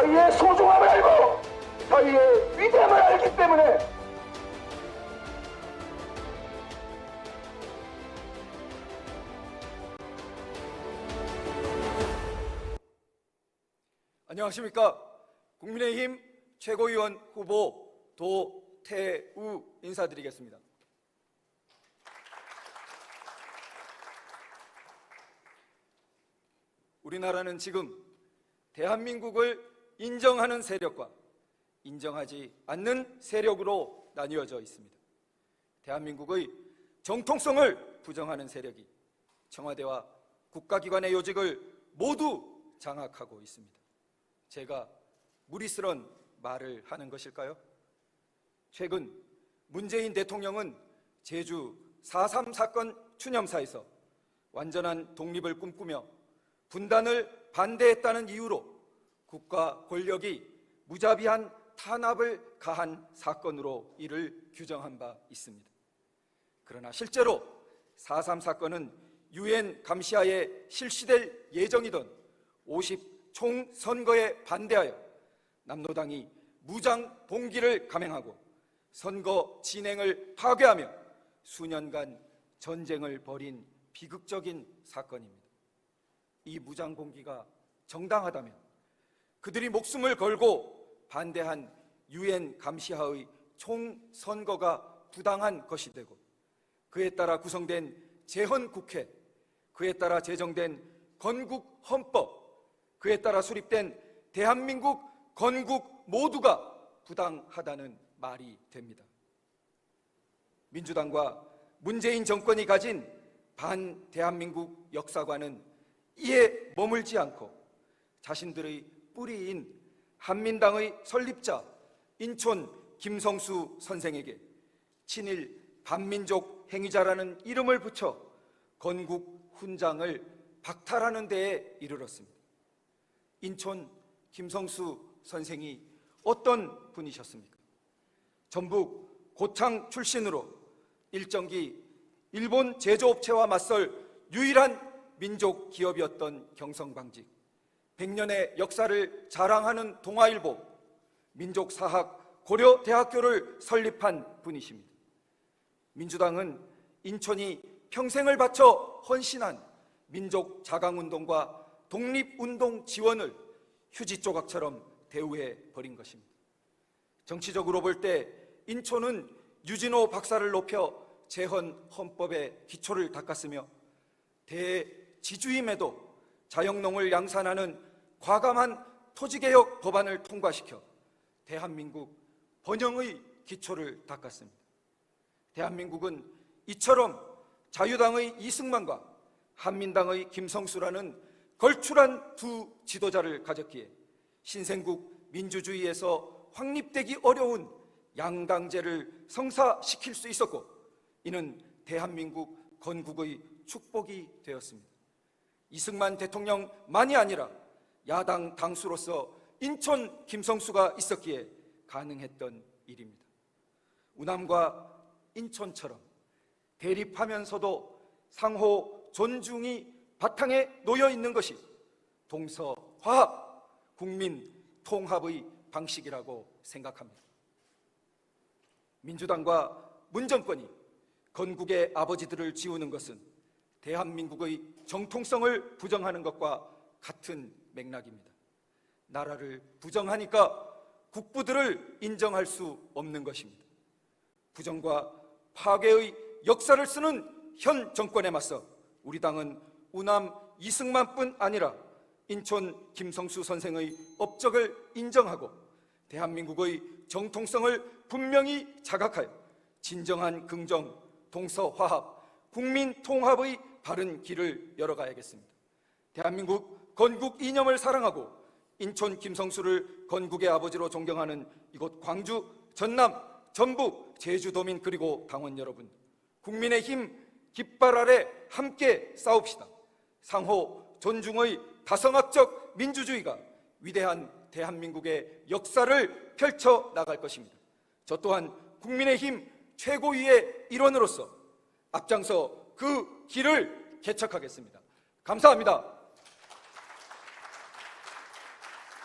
저희의 소중함을 알고 저희의 위대함을 알기 때문에 안녕하십니까. 국민의힘 최고위원 후보 도태우 인사드리겠습니다. 우리나라는 지금 대한민국을 인정하는 세력과 인정하지 않는 세력으로 나뉘어져 있습니다. 대한민국의 정통성을 부정하는 세력이 청와대와 국가기관의 요직을 모두 장악하고 있습니다. 제가 무리스런 말을 하는 것일까요? 최근 문재인 대통령은 제주 4.3 사건 추념사에서 완전한 독립을 꿈꾸며 분단을 반대했다는 이유로 국가 권력이 무자비한 탄압을 가한 사건으로 이를 규정한 바 있습니다. 그러나 실제로 4.3 사건은 유엔 감시하에 실시될 예정이던 50 총선거에 반대하여 남노당이 무장 봉기를 감행하고 선거 진행을 파괴하며 수년간 전쟁을 벌인 비극적인 사건입니다. 이 무장 봉기가 정당하다면 그들이 목숨을 걸고 반대한 유엔 감시하의 총선거가 부당한 것이 되고 그에 따라 구성된 재헌 국회, 그에 따라 제정된 건국 헌법, 그에 따라 수립된 대한민국 건국 모두가 부당하다는 말이 됩니다. 민주당과 문재인 정권이 가진 반 대한민국 역사관은 이에 머물지 않고 자신들의 뿌리인 한민당의 설립자 인촌 김성수 선생에게 친일 반민족 행위자라는 이름을 붙여 건국 훈장을 박탈하는 데에 이르렀습니다. 인촌 김성수 선생이 어떤 분이셨습니까? 전북 고창 출신으로 일정기 일본 제조업체와 맞설 유일한 민족 기업이었던 경성방직, 100년의 역사를 자랑하는 동아일보, 민족사학 고려대학교를 설립한 분이십니다. 민주당은 인천이 평생을 바쳐 헌신한 민족 자강운동과 독립운동 지원을 휴지 조각처럼 대우해 버린 것입니다. 정치적으로 볼 때 인천은 유진호 박사를 높여 재헌 헌법의 기초를 닦았으며 대지주임에도 자영농을 양산하는 과감한 토지개혁 법안을 통과시켜 대한민국 번영의 기초를 닦았습니다. 대한민국은 이처럼 자유당의 이승만과 한민당의 김성수라는 걸출한 두 지도자를 가졌기에 신생국 민주주의에서 확립되기 어려운 양당제를 성사시킬 수 있었고 이는 대한민국 건국의 축복이 되었습니다. 이승만 대통령만이 아니라 야당 당수로서 인천 김성수가 있었기에 가능했던 일입니다. 우남과 인천처럼 대립하면서도 상호 존중이 바탕에 놓여 있는 것이 동서 화합, 국민 통합의 방식이라고 생각합니다. 민주당과 문정권이 건국의 아버지들을 지우는 것은 대한민국의 정통성을 부정하는 것과 같은 맥락입니다. 나라를 부정하니까 국부들을 인정할 수 없는 것입니다. 부정과 파괴의 역사를 쓰는 현 정권에 맞서 우리 당은 우남 이승만뿐 아니라 인촌 김성수 선생의 업적을 인정하고 대한민국의 정통성을 분명히 자각하여 진정한 긍정, 동서화합, 국민 통합의 바른 길을 열어가야겠습니다. 대한민국 건국 이념을 사랑하고 인촌 김성수를 건국의 아버지로 존경하는 이곳 광주, 전남, 전북, 제주도민 그리고 당원 여러분, 국민의 힘 깃발 아래 함께 싸웁시다. 상호 존중의 다성학적 민주주의가 위대한 대한민국의 역사를 펼쳐 나갈 것입니다. 저 또한 국민의힘 최고위의 일원으로서 앞장서 그 길을 개척하겠습니다. 감사합니다.